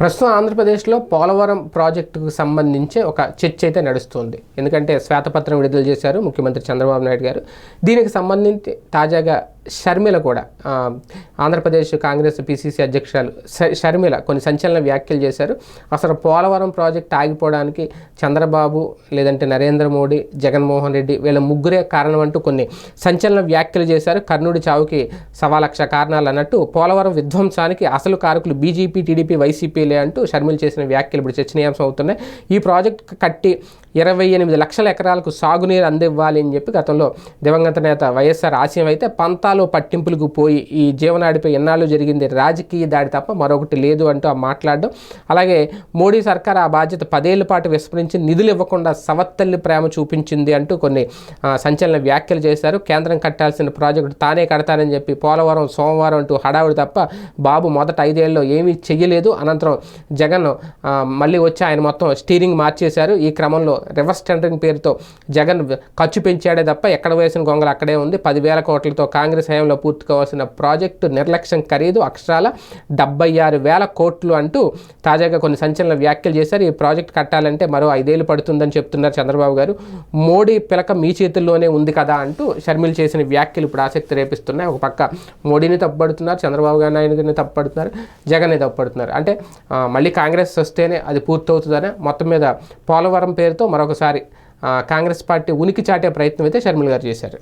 ప్రస్తుతం ఆంధ్రప్రదేశ్లో పోలవరం ప్రాజెక్టుకు సంబంధించి ఒక చర్చ అయితే నడుస్తుంది. ఎందుకంటే శ్వేతపత్రం విడుదల చేశారు ముఖ్యమంత్రి చంద్రబాబు నాయుడు గారు. దీనికి సంబంధించి తాజాగా షర్మిల కూడా ఆంధ్రప్రదేశ్ కాంగ్రెస్ పిసిసి అధ్యక్షురాలు షర్మిల కొన్ని సంచలన వ్యాఖ్యలు చేశారు. అసలు పోలవరం ప్రాజెక్ట్ ఆగిపోవడానికి చంద్రబాబు లేదంటే నరేంద్ర మోడీ జగన్మోహన్ రెడ్డి వీళ్ళ ముగ్గురే కారణం అంటూ కొన్ని సంచలన వ్యాఖ్యలు చేశారు. కర్ణుడి చావుకి సవా లక్ష కారణాలు అన్నట్టు పోలవరం విధ్వంసానికి అసలు కారకులు బీజేపీ టీడీపీ వైసీపీలే అంటూ షర్మిలు చేసిన వ్యాఖ్యలు ఇప్పుడు చర్చనీయాంశం అవుతున్నాయి. ఈ ప్రాజెక్ట్ కట్టి ఇరవై ఎనిమిది లక్షల ఎకరాలకు సాగునీరు అందివ్వాలి అని చెప్పి గతంలో దివంగత నేత వైఎస్ఆర్ ఆశయం అయితే పంతాలు పట్టింపులకు పోయి ఈ జీవనాడిపై ఎన్నాళ్ళు జరిగింది రాజకీయ దాడి తప్ప మరొకటి లేదు అంటూ ఆ మాట్లాడడం. అలాగే మోడీ సర్కార్ ఆ బాధ్యత పదేళ్ళ పాటు విస్మరించి నిధులు ఇవ్వకుండా సవత్తల్లి ప్రేమ చూపించింది అంటూ కొన్ని సంచలన వ్యాఖ్యలు చేశారు. కేంద్రం కట్టాల్సిన ప్రాజెక్టు తానే కడతానని చెప్పి పోలవరం సోమవారం అంటూ హడావుడి తప్ప బాబు మొదట ఐదేళ్ళలో ఏమీ చెయ్యలేదు. అనంతరం జగన్ మళ్ళీ వచ్చి ఆయన మొత్తం స్టీరింగ్ మార్చేశారు. ఈ క్రమంలో రివర్స్ టెండరింగ్ పేరుతో జగన్ ఖర్చు పెంచాడే తప్ప ఎక్కడ వేసిన గొంగలు అక్కడే ఉంది. పదివేల కోట్లతో కాంగ్రెస్ వ్యవసాయంలో పూర్తి కావాల్సిన ప్రాజెక్టు నిర్లక్ష్యం ఖరీదు అక్షరాల డెబ్బై ఆరు వేల కోట్లు అంటూ తాజాగా కొన్ని సంచలన వ్యాఖ్యలు చేశారు. ఈ ప్రాజెక్ట్ కట్టాలంటే మరో ఐదేళ్ళు పడుతుందని చెప్తున్నారు చంద్రబాబు గారు. మోడీ పిలక మీ చేతుల్లోనే ఉంది కదా అంటూ షర్మిల్ చేసిన వ్యాఖ్యలు ఇప్పుడు ఆసక్తి రేపిస్తున్నాయి. ఒక పక్క మోడీని తప్పుపడుతున్నారు చంద్రబాబు గారు నాయుడుని తప్పుపడుతున్నారు జగన్ని తప్పుపడుతున్నారు. అంటే మళ్ళీ కాంగ్రెస్ వస్తేనే అది పూర్తవుతుందని మొత్తం మీద పోలవరం పేరుతో మరొకసారి కాంగ్రెస్ పార్టీ ఉనికి చాటే ప్రయత్నం అయితే షర్మిల్ గారు చేశారు.